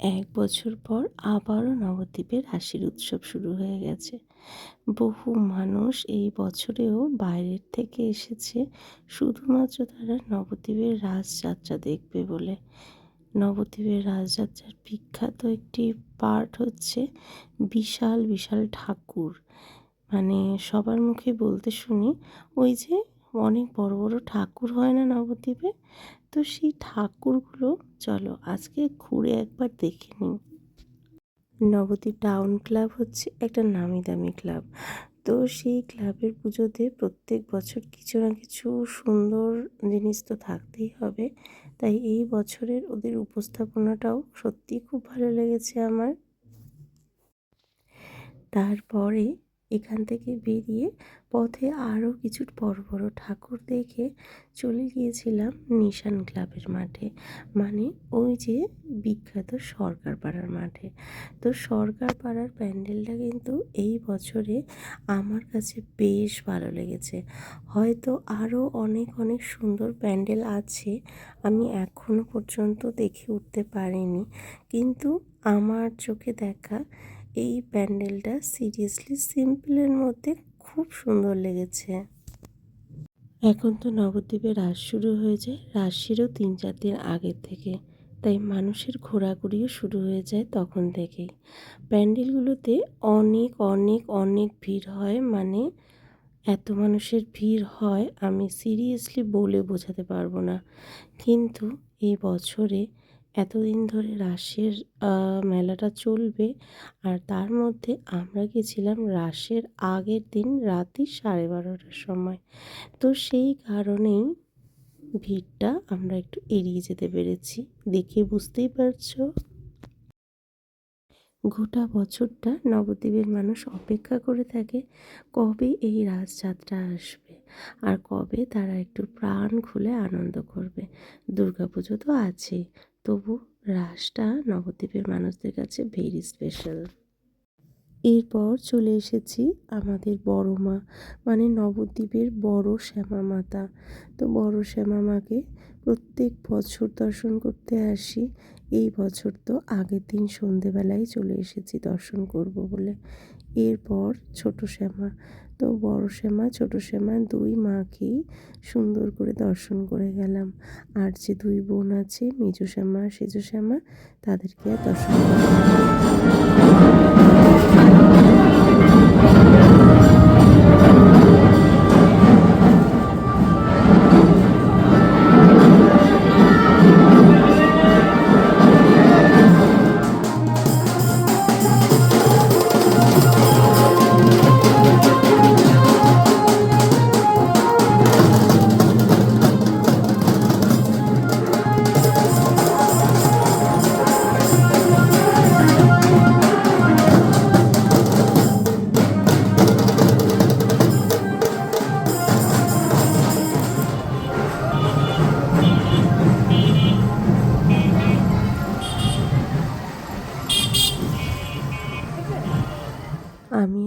এক বছর পর আবারও নবদ্বীপের হাসির উৎসব শুরু হয়ে গেছে। বহু মানুষ এই বছরেও বাইরের থেকে এসেছে, শুধুমাত্র তারা নবদ্বীপের রাসযাত্রা দেখবে বলে। নবদ্বীপের রাসযাত্রার বিখ্যাত একটি পার্ট হচ্ছে বিশাল বিশাল ঠাকুর। মানে সবার মুখে বলতে শুনি, ওই যে অনেক বড় বড় ঠাকুর হয় না নবদ্বীপে? তো সেই ঠাকুরগুলো, চলো আজকে ঘুরে একবার দেখে নিই। নবদ্বীপ টাউন ক্লাব হচ্ছে একটা নামি দামি ক্লাব। তো সেই ক্লাবের পুজোতে প্রত্যেক বছর কিছু না কিছু সুন্দর জিনিস তো থাকতেই হবে। তাই এই বছরের ওদের উপস্থাপনাটাও সত্যিই খুব ভালো লেগেছে আমার। তারপরে এখান থেকে বেরিয়ে পথে আরও কিছু বড় বড় ঠাকুর দেখে চলে গিয়েছিলাম নিশান ক্লাবের মাঠে। মানে ওই যে বিখ্যাত সরকার পাড়ার মাঠে। তো সরকার পাড়ার প্যান্ডেলটা কিন্তু এই বছরে আমার কাছে বেশ ভালো লেগেছে। হয়তো আরও অনেক অনেক সুন্দর প্যান্ডেল আছে, আমি এখনও পর্যন্ত দেখে উঠতে পারিনি। কিন্তু আমার চোখে দেখা এই প্যান্ডেলটা সিরিয়াসলি সিম্পলের মধ্যে খুব সুন্দর লেগেছে। এখন তো নবদ্বীপে রাস শুরু হয়ে যায় রাশিরও তিন চার দিন আগের থেকে। তাই মানুষের ঘোরাঘুরিও শুরু হয়ে যায় তখন থেকেই। প্যান্ডেলগুলোতে অনেক অনেক অনেক ভিড় হয় মানে এত মানুষের ভিড় হয়, আমি সিরিয়াসলি বলে বোঝাতে পারব না। কিন্তু এই বছরে এতদিন ধরে রাসের মেলাটা চলবে আর তার মধ্যে আমরা গেছিলাম রাসের আগের দিন রাতে সাড়ে বারোটার সময়। তো সেই কারণেই ভিড়টা আমরা একটু এড়িয়ে যেতে পেরেছি। দেখে বুঝতেই পারছ? গোটা বছরটা নবদ্বীপের মানুষ অপেক্ষা করে থাকে কবে এই রাসযাত্রা আসবে আর কবে তারা একটু প্রাণ খুলে আনন্দ করবে। দুর্গাপুজো তো আছেই। তবু রাসটা নবদ্বীপের মানুষদের কাছে ভেরি স্পেশাল এরপর চলে এসেছি আমাদের বড় মা মানে নবদ্বীপের বড় শ্যামা মাতা তো বড় শ্যামা মাকে প্রত্যেক বছর দর্শন করতে আসি। এই বছর তো আগের দিন সন্ধেবেলায় চলে এসেছি দর্শন করব বলে। এরপর ছোট শ্যামা, তো বড় শ্যামা, ছোট শ্যামা দুই মাকেই সুন্দর করে দর্শন করে গেলাম। আর যে দুই বোন আছে, মেজো শ্যামা, সেজো শ্যামা, তাদেরকে দর্শন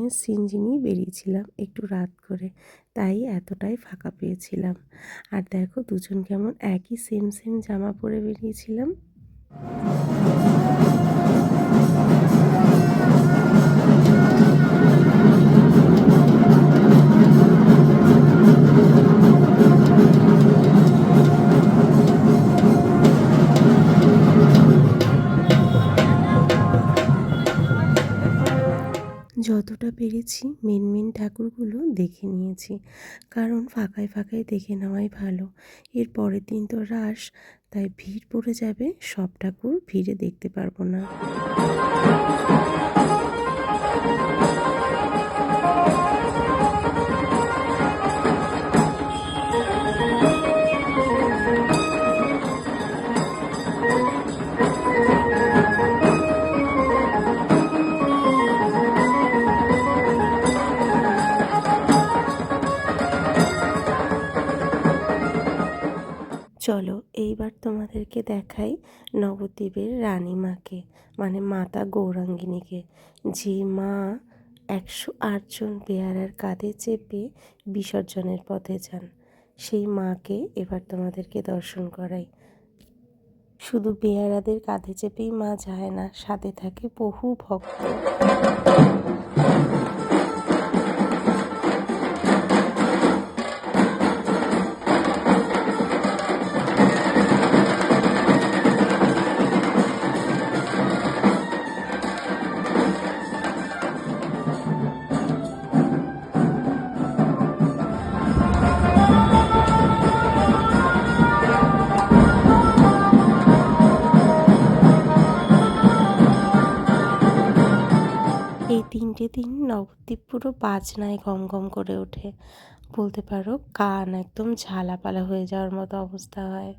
আর সিনজিনি বেরিয়েছিলাম একটু রাত করে, তাই এতটাই ফাঁকা পেয়েছিলাম। আর দেখো দুজন কেমন একই সেম সেম জামা পরে বেরিয়েছিলাম। পেরেছি, মেন মেন ঠাকুরগুলো দেখে নিয়েছি। কারণ ফাঁকায় ফাঁকায় দেখে নেওয়াই ভালো। এর পরের দিন তো রাস তাই ভিড় পড়ে যাবে, সব ঠাকুর ভিড়ে দেখতে পারব না। চলো এইবার তোমাদেরকে দেখাই নবদ্বীপের রানীমাকে মানে মাতা গৌরাঙ্গিনীকে। যে মা একশো আটজন বেয়ারার কাঁধে চেপে বিসর্জনের পথে যান, সেই মাকে এবার তোমাদেরকে দর্শন করাই। শুধু বেয়ারাদের কাঁধে চেপেই মা যায় না, সাথে থাকে বহু ভক্ত। এই তিনটে দিন নবদ্বীপ পুরো বাজনায় গম গম করে ওঠে। বলতে পারো, কান একদম ঝালাপালা হয়ে যাওয়ার মতো অবস্থা হয়।